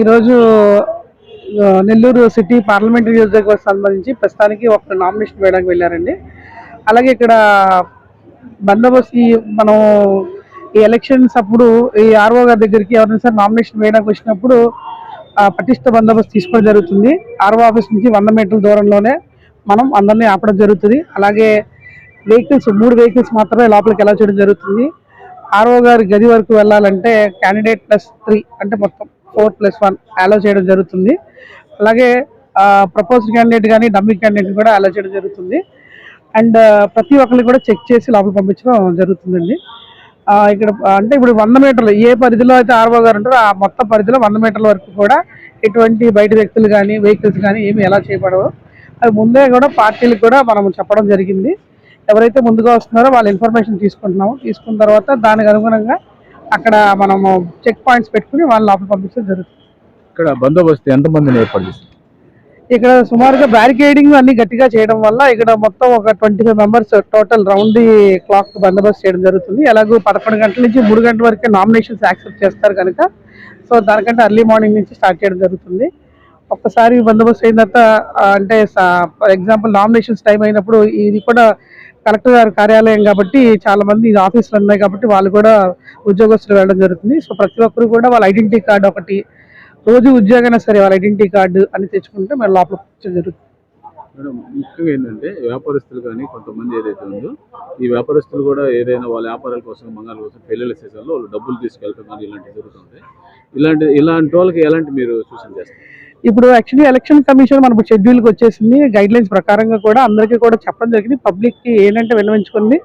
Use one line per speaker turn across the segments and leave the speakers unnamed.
ఈరోజు Nellore city parliamentary నియోజకవర్గం సంబంధించి ప్రస్తుతానికి ఒక నామినేషన్ వేయడానికి వెళ్ళారండి. అలాగే ఇక్కడ బందోబస్తు మనం ఈ ఎలక్షన్స్ అప్పుడు ఈ ఆర్ఓ గారి దగ్గరికి ఎవరైనా సరే నామినేషన్ వేయడానికి వచ్చినప్పుడు పటిష్ట బందోబస్తు తీసుకోవడం జరుగుతుంది. ఆర్ఓ ఆఫీస్ నుంచి వంద మీటర్ల దూరంలోనే మనం అందరినీ ఆపడం జరుగుతుంది. అలాగే వెహికల్స్ మూడు వెహికల్స్ మాత్రమే లోపలికి ఎలా చేయడం జరుగుతుంది. ఆర్ఓ గారి గది వరకు వెళ్ళాలంటే క్యాండిడేట్ ప్లస్ త్రీ అంటే మొత్తం ఫోర్ ప్లస్ వన్ అలో చేయడం జరుగుతుంది. అలాగే ప్రపోజ్డ్ క్యాండిడేట్ కానీ డమ్మీ క్యాండిడేట్ కూడా అలో చేయడం జరుగుతుంది. అండ్ ప్రతి ఒక్కరిని కూడా చెక్ చేసి లోపల పంపించడం జరుగుతుందండి. ఇక్కడ అంటే ఇప్పుడు వంద మీటర్లు ఏ పరిధిలో అయితే ఆర్ఓ గారు ఉంటారో ఆ మొత్తం పరిధిలో వంద మీటర్ల వరకు కూడా ఎటువంటి బయట వ్యక్తులు కానీ వెహికల్స్ కానీ ఏమి ఎలా చేయబడవు. అది ముందే కూడా పార్టీలకు కూడా మనం చెప్పడం జరిగింది. ఎవరైతే ముందుగా వస్తున్నారో వాళ్ళ ఇన్ఫర్మేషన్ తీసుకుంటున్నాము. తీసుకున్న తర్వాత దానికి అనుగుణంగా అక్కడ మనము చెక్ పాయింట్స్ పెట్టుకుని వాళ్ళ లోపల పంపించడం జరుగుతుంది.
ఇక్కడ బందోబస్తు ఎంతమందిని ఏర్పాటు
ఇక్కడ సుమారుగా బ్యారికేడింగ్ అన్ని గట్టిగా చేయడం వల్ల ఇక్కడ మొత్తం ఒక twenty five members total round the clock బందోబస్తు చేయడం జరుగుతుంది. ఎలాగో పదకొండు గంటల నుంచి మూడు గంటల వరకే నామినేషన్స్ యాక్సెప్ట్ చేస్తారు కనుక. సో దానికంటే అర్లీ మార్నింగ్ నుంచి స్టార్ట్ చేయడం జరుగుతుంది. ఒక్కసారి బందోబస్తు అయిన తర్వాత అంటే ఫర్ ఎగ్జాంపుల్ నామినేషన్స్ టైం అయినప్పుడు ఇది కూడా కలెక్టర్ గారి కార్యాలయం కాబట్టి చాలా మంది ఆఫీసులు ఉన్నాయి కాబట్టి వాళ్ళు కూడా ఉద్యోగస్తులు వెళ్ళడం జరుగుతుంది. సో ప్రతి ఒక్కరు కూడా వాళ్ళ ఐడెంటిటీ కార్డు ఒకటి రోజు ఉద్యోగైనా సరే వాళ్ళ ఐడెంటిటీ కార్డు అని తెచ్చుకుంటే మరి లోపల జరుగుతుంది.
మేడం ముఖ్యంగా ఏంటంటే వ్యాపారస్తులు కానీ కొంతమంది ఏదైతే ఉందో ఈ వ్యాపారస్తులు కూడా ఏదైనా వాళ్ళ వ్యాపారాల కోసం బంగారం కోసం పెళ్ళిళ్ళ సీజన్లో వాళ్ళు డబ్బులు తీసుకెళ్ళటం కానీ ఇలాంటివి జరుగుతుంటాయి. ఇలాంటి ఇలాంటి వాళ్ళకి ఎలాంటి మీరు సూచన చేస్తారు?
ఇప్పుడు యాక్చువల్లీ ఎలక్షన్ కమిషన్ మనకు షెడ్యూల్కి వచ్చేసింది. గైడ్ లైన్స్ ప్రకారంగా కూడా అందరికీ కూడా చెప్పడం జరిగింది. పబ్లిక్కి ఏంటంటే విన్నవించుకుంది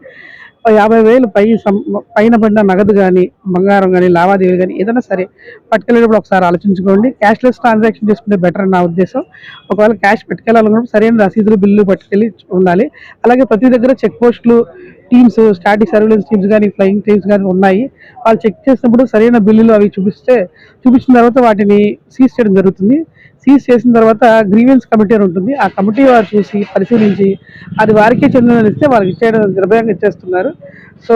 యాభై వేలు పై సం- పైన పడిన నగదు కానీ బంగారం కానీ లావాదేవీలు కానీ ఏదైనా సరే పట్టుకెళ్ళేటప్పుడు ఒకసారి ఆలోచించుకోండి. క్యాష్లెస్ ట్రాన్సాక్షన్ చేసుకుంటే బెటర్ అని నా ఉద్దేశం. ఒకవేళ క్యాష్ పెట్టుకెళ్ళాలనుకున్నప్పుడు సరైన రసీదులు బిల్లు పట్టుకెళ్ళి ఉండాలి. అలాగే ప్రతి దగ్గర చెక్ పోస్టులు టీమ్స్ స్టాటిక్ సర్వేలెన్స్ టీమ్స్ కానీ ఫ్లయింగ్ టీమ్స్ కానీ ఉన్నాయి. వాళ్ళు చెక్ చేసినప్పుడు సరైన బిల్లులు అవి చూపిస్తే చూపించిన తర్వాత వాటిని సీజ్ చేయడం జరుగుతుంది. సీజ్ చేసిన తర్వాత గ్రీవెన్స్ కమిటీ అని ఉంటుంది. ఆ కమిటీ వారు చూసి పరిశీలించి అది వారికే చెందినది ఇస్తే వాళ్ళకి ఇచ్చేయడం నిర్భయంగా ఇచ్చేస్తున్నారు. సో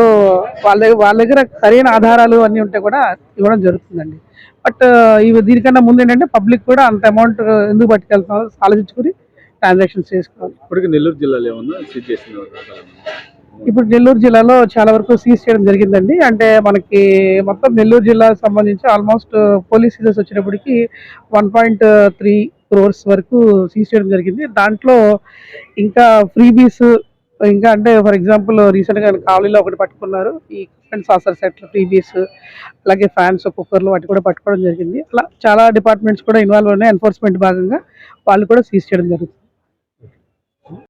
వాళ్ళ దగ్గర వాళ్ళ దగ్గర సరైన ఆధారాలు అన్నీ ఉంటే కూడా ఇవ్వడం జరుగుతుందండి. బట్ ఇవి దీనికన్నా ముందు ఏంటంటే పబ్లిక్ కూడా అంత అమౌంట్ ఎందుకు పట్టుకెళ్తున్నారో ఆలోచించుకుని ట్రాన్సాక్షన్స్ చేసుకోవాలి.
ఇప్పటికీ నెల్లూరు జిల్లాలో ఏమన్నా సీజ్ చేసిన
ఇప్పుడు నెల్లూరు జిల్లాలో చాలా వరకు సీజ్ చేయడం జరిగిందండి. అంటే మనకి మొత్తం నెల్లూరు జిల్లాకు సంబంధించి ఆల్మోస్ట్ పోలీస్ సీజర్స్ వచ్చేటప్పటికి వన్ పాయింట్ త్రీ క్రోర్స్ వరకు సీజ్ చేయడం జరిగింది. దాంట్లో ఇంకా ఫ్రీబీస్ ఇంకా అంటే ఫర్ ఎగ్జాంపుల్ రీసెంట్గా కావలిలో ఒకటి పట్టుకున్నారు. ఈ అండ్ సాసర్ సెట్ ఫ్రీబీస్ అలాగే ఫ్యాన్స్ కుక్కర్లు వాటి కూడా పట్టుకోవడం జరిగింది. అలా చాలా డిపార్ట్మెంట్స్ కూడా ఇన్వాల్వ్ ఉన్నాయి. ఎన్ఫోర్స్మెంట్ భాగంగా వాళ్ళు కూడా సీజ్ చేయడం జరుగుతుంది.